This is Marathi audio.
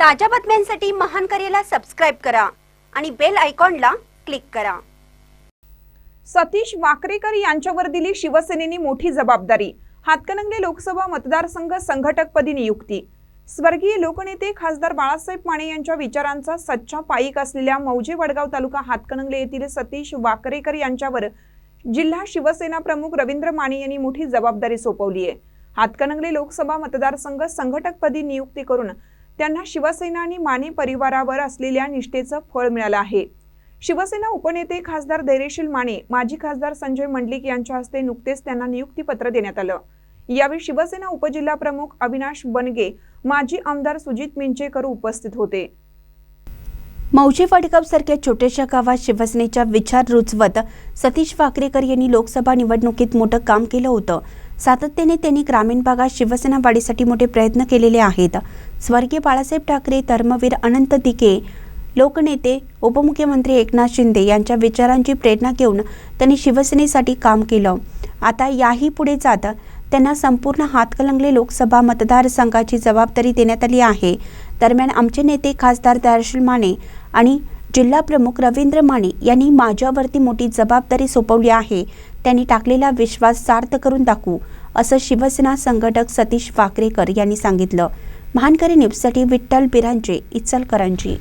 ताज्या बातम्यांसाठी महान करेला सबस्क्राईब करा आणि बेल आयकॉनला क्लिक करा. सतीश वाकरेकर यांच्यावर दिली शिवसेनेने मोठी जबाबदारी. हातकणंगले लोकसभा मतदारसंघ संघटकपदी नियुक्ती. स्वर्गीय लोकनेते खासदार बाळासाहेब माने यांच्या विचारांचा सच्चा पाईक असलेल्या मौजे वडगाव तालुका हातकणंगले येथील सतीश वाकरेकर यांच्यावर जिल्हा शिवसेना प्रमुख रवींद्र माने यांनी मोठी जबाबदारी सोपवली आहे हातकणंगले लोकसभा मतदारसंघ संघटकपदी नियुक्ती करून त्यांना शिवसेना आणि माने परिवारावर असलेल्या निष्ठेचं फळ मिळालं आहे. शिवसेना उपनेते खासदार धैर्यशील माने माजी खासदार संजय मंडलिक यांच्या हस्ते नुकतेच त्यांना नियुक्तीपत्र देण्यात आलं. यावेळी शिवसेना उपजिल्हा प्रमुख अविनाश बनगे माजी आमदार सुजित मिंचेकर उपस्थित होते. मौजी वडगाव सारख्या छोट्याशा गावात शिवसेनेचा विचार रुजवत सतीश वाकरेकर यांनी लोकसभा निवडणुकीत मोठं काम केलं होतं. सातत्याने त्यांनी ग्रामीण भागात शिवसेना वाढीसाठी मोठे प्रयत्न केलेले आहेत. स्वर्गीय बाळासाहेब ठाकरे धर्मवीर अनंत दिके लोकनेते उपमुख्यमंत्री एकनाथ शिंदे यांच्या विचारांची प्रेरणा घेऊन त्यांनी शिवसेनेसाठी काम केलं. आता याही पुढे जात त्यांना संपूर्ण हातकलंगले लोकसभा मतदारसंघाची जबाबदारी देण्यात आली आहे. दरम्यान आमचे नेते खासदार दयाशील माने आणि जिल्हा प्रमुख रवींद्र माने यांनी माझ्यावरती मोठी जबाबदारी सोपवली आहे. त्यांनी टाकलेला विश्वास सार्थ करून दाखवू. असं शिवसेना संघटक सतीश वाकरेकर यांनी सांगितलं. महानकरी न्यूजसाठी विठ्ठल बिरांजे इचलकरंजी.